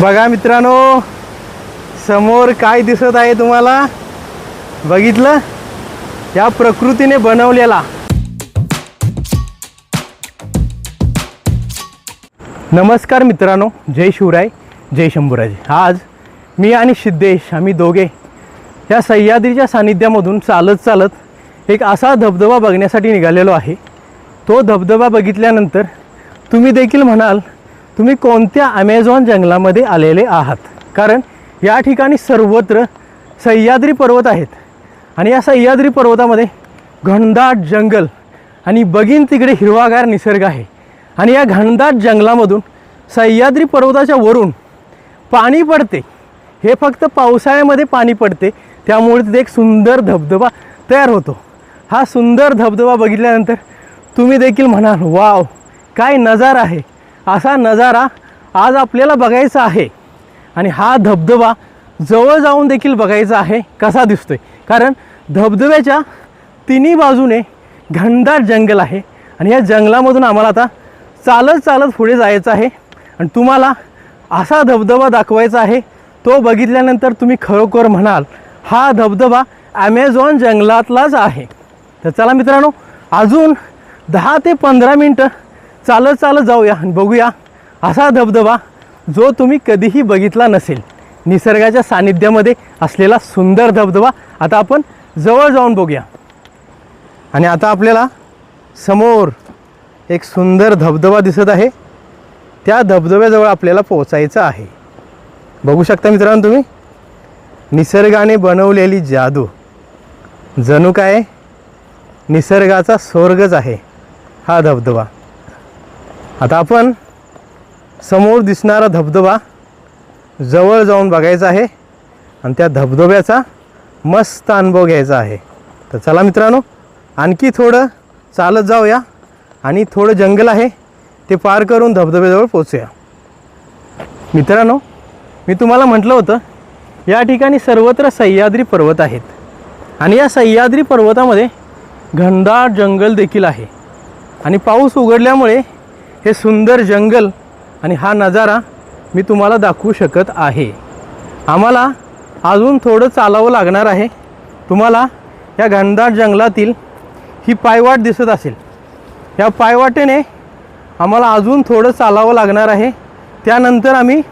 बघा मित्रांनो समोर काय दिसत आहे तुम्हाला? बघितलं? या प्रकृतीने बनवलेला. नमस्कार मित्रांनो जय शिवराय जय शंभूराजे. आज मी आणि सिद्धेश आम्ही दोघे या सह्याद्रीच्या सानिध्यामधून चालत चालत एक असा धबधबा बघण्यासाठी निघालेलो आहे. तो धबधबा बघितल्यानंतर तुम्ही देखील म्हणाल तुम्ही कोणत्या ॲमेझॉन जंगलामध्ये आलेले आहात? कारण या ठिकाणी सर्वत्र सह्याद्री पर्वत आहेत. आणि या सह्याद्री पर्वतामध्ये घनदाट जंगल आणि बगीन तिकडे हिरवागार निसर्ग आहे. आणि या घनदाट जंगलामधून सह्याद्री पर्वताच्या वरून पाणी पडते. हे फक्त पावसाळ्यामध्ये पाणी पडते. त्यामुळे तिथे एक सुंदर धबधबा तयार होतो. हा सुंदर धबधबा बघितल्यानंतर तुम्ही देखील म्हणाल वाव काय नजारा आहे. असा नजारा आज आपल्याला बघायचा आहे. आणि हा धबधबा जवळ जाऊन देखील बघायचा आहे. कसा दिसतोय? कारण धबधब्याच्या तिन्ही बाजूने घनदाट जंगल आहे. आणि या जंगलामधून आम्हाला आता चालत चालत पुढे जायचं आहे. आणि तुम्हाला असा धबधबा दाखवायचा आहे. तो बघितल्यानंतर तुम्ही खरोखर म्हणाल हा धबधबा ॲमेझॉन जंगलातलाच आहे. तर चला मित्रांनो अजून दहा ते पंधरा मिनटं चालत चालत जाऊया आणि बघूया. असा धबधबा जो तुम्ही कधीही बघितला नसेल. निसर्गाच्या सानिध्यामध्ये असलेला सुंदर धबधबा आता आपण जवळ जाऊन बघूया. आणि आता आपल्याला समोर एक सुंदर धबधबा दिसत आहे. त्या धबधब्याजवळ आपल्याला पोचायचं आहे. बघू शकता मित्रांनो तुम्ही? निसर्गाने बनवलेली जादू. जणू काय? निसर्गाचा स्वर्गच आहे हा धबधबा. आता आपण समोर दिसणारा धबधबा जवळ जाऊन बघायचा आहे आणि त्या धबधब्याचा मस्त अनुभव घ्यायचा आहे. तर चला मित्रांनो आणखी थोडं चालत जाऊया आणि थोडं जंगल आहे ते पार करून धबधब्याजवळ पोचूया मित्रांनो मी तुम्हाला म्हटलं होतं या ठिकाणी सर्वत्र सह्याद्री पर्वत आहेत. आणि या सह्याद्री पर्वतामध्ये घनदाट जंगल देखील आहे. आणि पाऊस उघडल्यामुळे हे सुंदर जंगल आणि हा नजारा मी तुम्हाला दाखवू शकत आहे. आम्हाला अजून थोडं चालावं लागणार आहे. तुम्हाला या घनदाट जंगलातील ही पायवाट दिसत असेल. या पायवाटेने आम्हाला अजून थोडं चालावं लागणार आहे. त्यानंतर आम्ही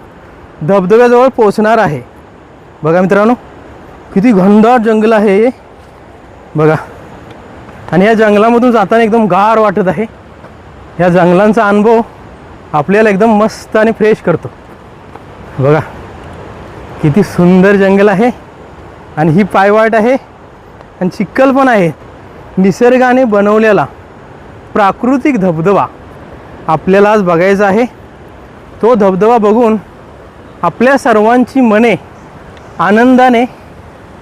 धबधब्याजवळ पोचणार आहे. बघा मित्रांनो किती घनदाट जंगल आहे हे. बघा. आणि या जंगलामधून जाताना एकदम गार वाटत आहे. या जंगलांचा अनुभव आपल्याला एकदम मस्त आणि फ्रेश करतो. बघा किती सुंदर जंगल आहे आणि ही पायवाट आहे आणि चिक्कल पण आहे. निसर्गाने बनवलेला प्राकृतिक धबधबा आपल्याला आज बघायचा आहे. तो धबधबा बघून आपल्या सर्वांची मने आनंदाने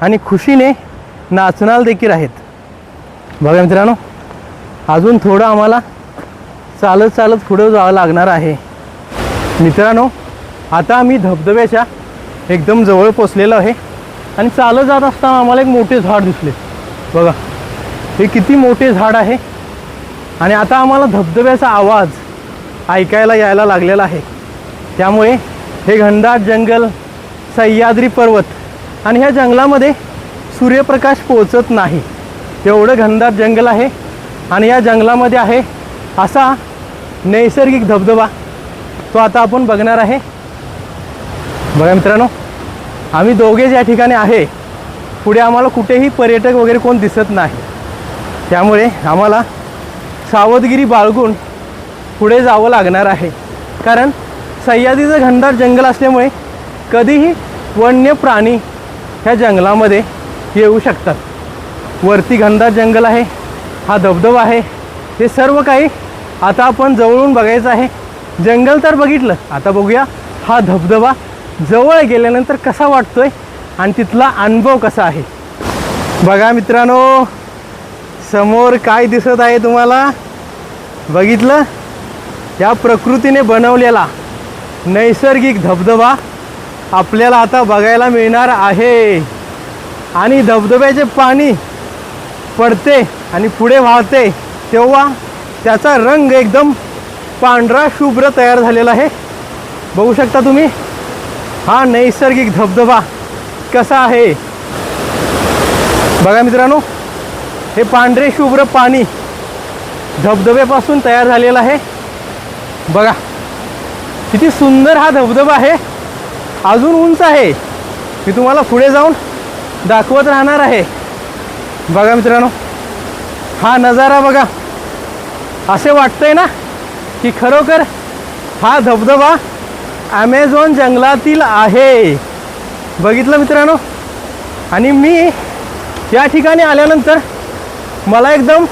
आणि खुशीने नाचणार देखील आहेत. बघा मित्रांनो अजून थोडं आम्हाला चालत चालत पुढं जावं लागणार आहे. मित्रांनो आता आम्ही धबधब्याच्या एकदम जवळ पोचलेलो आहे आणि चालत जात असताना आम्हाला एक मोठे झाड दिसले. बघा हे किती मोठे झाड आहे. आणि आता आम्हाला धबधब्याचा आवाज ऐकायला यायला लागलेला आहे. त्यामुळे हे घनदाट जंगल सह्याद्री पर्वत आणि ह्या जंगलामध्ये सूर्यप्रकाश पोचत नाही. एवढं घनदाट जंगल आहे आणि या जंगलामध्ये आहे असा नैसर्गिक धबधबा तो आता आपण बघणार आहे. बघा मित्रांनो आम्ही दोघे ज्या ठिकाणी आहे. पुढे आम्हाला कुठेही पर्यटक वगैरे कोण दिसत नाही. त्यामुळे आम्हाला सावधगिरी बाळगून पुढे जावं लागणार आहे. कारण सह्याद्रीचं घनदार जंगल असल्यामुळे कधीही वन्य प्राणी ह्या जंगलामध्ये येऊ शकतात. वरती घनदार जंगल आहे हा धबधबा आहे हे सर्व काही आता आपण जवळून बघायचं आहे. जंगल तर बघितलं. आता बघूया हा धबधबा जवळ गेल्यानंतर कसा वाटतोय आणि तिथला अनुभव कसा आहे. बघा मित्रांनो समोर काय दिसत आहे तुम्हाला? बघितलं? या प्रकृतीने बनवलेला नैसर्गिक धबधबा आपल्याला आता बघायला मिळणार आहे. आणि धबधब्याचे पाणी पडते आणि पुढे वाहते तेव्हा त्याचा रंग एकदम पांढरा शुभ्र तयार झालेला आहे. बघू शकता तुम्ही हा नैसर्गिक धबधबा कसा आहे? बघा मित्रांनो हे पांढरे शुभ्र पाणी धबधब्यापासून तयार झालेलं आहे. बघा किती सुंदर हा धबधबा आहे. अजून उंच आहे. मी तुम्हाला पुढे जाऊन दाखवत राहणार आहे. बघा मित्रांनो हा नजारा बघा. असे वाटतंय ना की खरोखर हा धबधबा ॲमेझॉन जंगलातील आहे. बघितलं मित्रांनो? आणि मी या ठिकाणी आल्यानंतर मला एकदम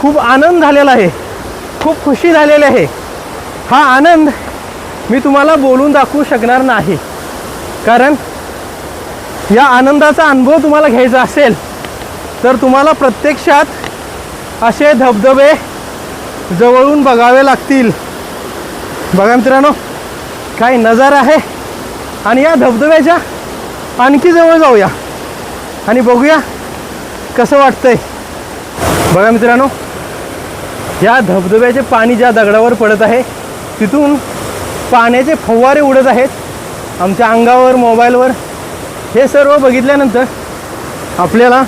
खूप आनंद झालेला आहे. खूप खुशी झालेली आहे. हा आनंद मी तुम्हाला बोलून दाखवू शकणार नाही. कारण या आनंदाचा अनुभव तुम्हाला घ्यायचा असेल तर तुम्हाला प्रत्यक्षात असे धबधबे जवळून बघावे लागतील. बघा मित्रांनो काय नजारा आहे. आणि या धबधब्याच्या आणखी जवळ जाऊया. आणि बघूया कसं वाटतंय. बघा मित्रांनो या धबधब्याचे पाणी ज्या दगडावर पडत आहे तिथून पाण्याचे फवारे उडत आहेत. आमच्या अंगावर मोबाईलवर हे सर्व बघितल्यानंतर आपल्याला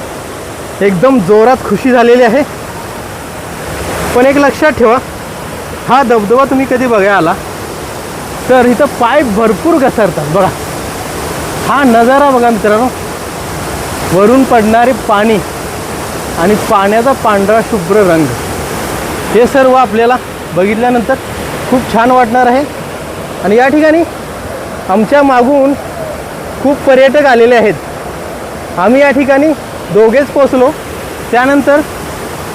एकदम जोरात खुशी झालेली आहे. पण एक लक्षात ठेवा हा धबधबा तुम्ही कधी बघायला आला? तर इथं पाय भरपूर घसरतात बघा. हा नजारा बघा मित्रांनो. वरून पडणारे पाणी आणि पाण्याचा पांढरा शुभ्र रंग. हे सर्व आपल्याला बघितल्यानंतर खूप छान वाटणार आहे. आणि या ठिकाणी आमच्या मागून खूप पर्यटक आलेले आहेत. आम्ही या ठिकाणी दोघेच पोचलो त्यानंतर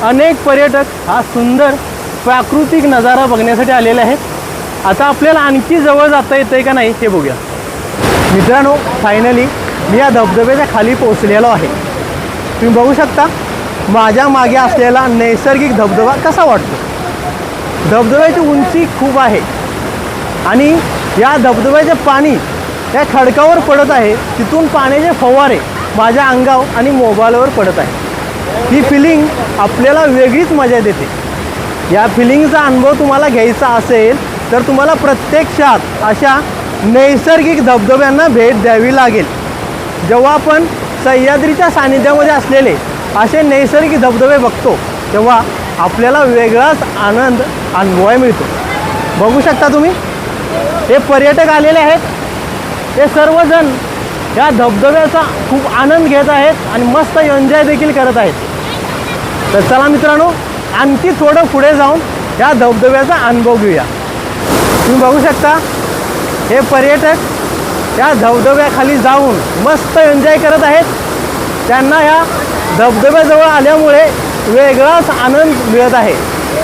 अनेक पर्यटक हा सुंदर प्राकृतिक नजारा बघण्यासाठी आलेले आहेत. आता आपल्याला आणखी जवळ जाता येतं आहे का नाही हे बघूया. मित्रांनो फायनली मी या धबधब्याच्या खाली पोहोचलेलो आहे. तुम्ही बघू शकता माझ्या मागे असलेला नैसर्गिक धबधबा कसा वाटतो? धबधब्याची उंची खूप आहे आणि या धबधब्याचे पाणी या खडकावर पडत आहे. तिथून पाण्याचे फवारे माझ्या अंगावर आणि मोबाईलवर पडत आहे. ही फिलिंग आपल्याला वेगळीच मजा देते. या फिलिंगचा अनुभव तुम्हाला घ्यायचा असेल तर तुम्हाला प्रत्यक्षात अशा नैसर्गिक धबधब्यांना भेट द्यावी लागेल. जेव्हा आपण सह्याद्रीच्या सानिध्यामध्ये असलेले असे नैसर्गिक धबधबे बघतो तेव्हा आपल्याला वेगळाच आनंद अनुभवाय मिळतो. बघू शकता तुम्ही? हे पर्यटक आलेले आहेत. हे सर्वजण या धबधब्याचा खूप आनंद घेत आहेत आणि मस्त एन्जॉय देखील करत आहेत. तर चला मित्रांनो आणखी थोडं पुढे जाऊन या धबधब्याचा अनुभव घेऊया. तुम्ही बघू शकता हे पर्यटक या धबधब्याखाली जाऊन मस्त एन्जॉय करत आहेत. त्यांना या धबधब्याजवळ आल्यामुळे वेगळाच आनंद मिळत आहे.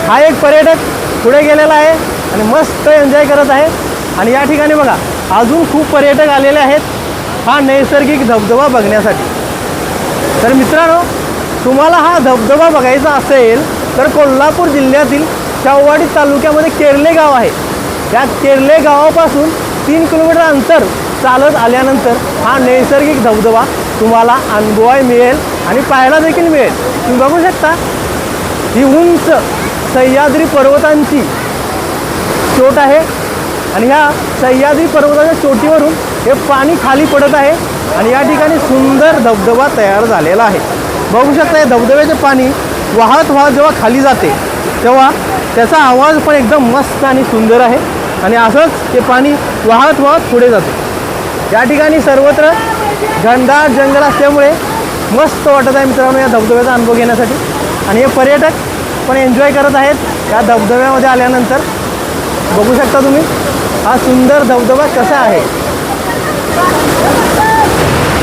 हा एक पर्यटक पुढे गेलेला आहे आणि मस्त एन्जॉय करत आहे. आणि या ठिकाणी बघा अजून खूप पर्यटक आलेले आहेत हा नैसर्गिक धबधबा बघण्यासाठी. तर मित्रांनो तुम्हाला हा धबधबा बघायचा असेल तर कोल्हापूर जिल्ह्यातील शाहवाडी तालुक्यामध्ये केरले गाव आहे. या केरले गावापासून तीन किलोमीटर अंतर चालत आल्यानंतर हा नैसर्गिक धबधबा तुम्हाला अनुभवाय मिळेल आणि पाहायला देखील मिळेल. तुम्ही बघू शकता ही उंच सह्याद्री पर्वतांची चोट आहे आणि ह्या सह्याद्री पर्वताच्या चोटीवरून हे पाणी खाली पडत आहे आणि या ठिकाणी सुंदर धबधबा तयार झालेला आहे. बघू शकता या धबधब्याचे पाणी वाहत वाहत जेव्हा खाली जाते तेव्हा त्याचा आवाज पण एकदम मस्त आणि सुंदर आहे. आणि असंच ते पाणी वाहत वाहत पुढे जाते. या ठिकाणी सर्वत्र घनदाट जंगल असल्यामुळे मस्त वाटत आहे मित्रांनो या धबधब्याचा अनुभव घेण्यासाठी. आणि हे पर्यटक पण एन्जॉय करत आहेत या धबधब्यामध्ये आल्यानंतर. बघू शकता तुम्ही हा सुंदर धबधबा कसा आहे.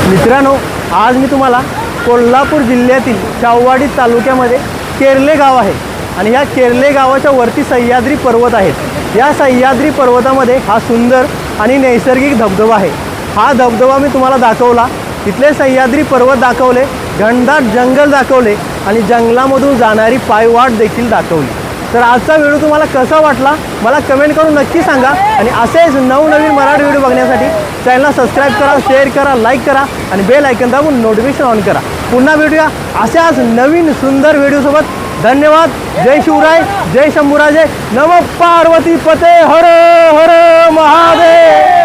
मित्रांनो आज मी तुम्हाला कोल्हापूर जिल्ह्यातील शाहवाडी तालुक्यामध्ये केरले गाव आहे. आणि ह्या केरले गावाच्या वरती सह्याद्री पर्वत आहेत. या सह्याद्री पर्वतामध्ये हा सुंदर आणि नैसर्गिक धबधबा आहे. हा धबधबा मी तुम्हाला दाखवला. तिथले सह्याद्री पर्वत दाखवले घनदाट जंगल दाखवले आणि जंगलामधून जाणारी पायवाट देखील दाखवली. तर आजचा व्हिडिओ तुम्हाला कसा वाटला? मला कमेंट करून नक्की सांगा. आणि असेच नवनवीन मराठी व्हिडिओ बघण्यासाठी चॅनलला सबस्क्राईब करा शेअर करा लाईक करा आणि बेल ऐकन दाबून नोटिफिकेशन ऑन करा. पुन्हा भेटूया अशाच नवीन सुंदर व्हिडिओसोबत. धन्यवाद. जय शिवराय जय शंभूराजे. नम पार्वती पते. हर हर महादेव.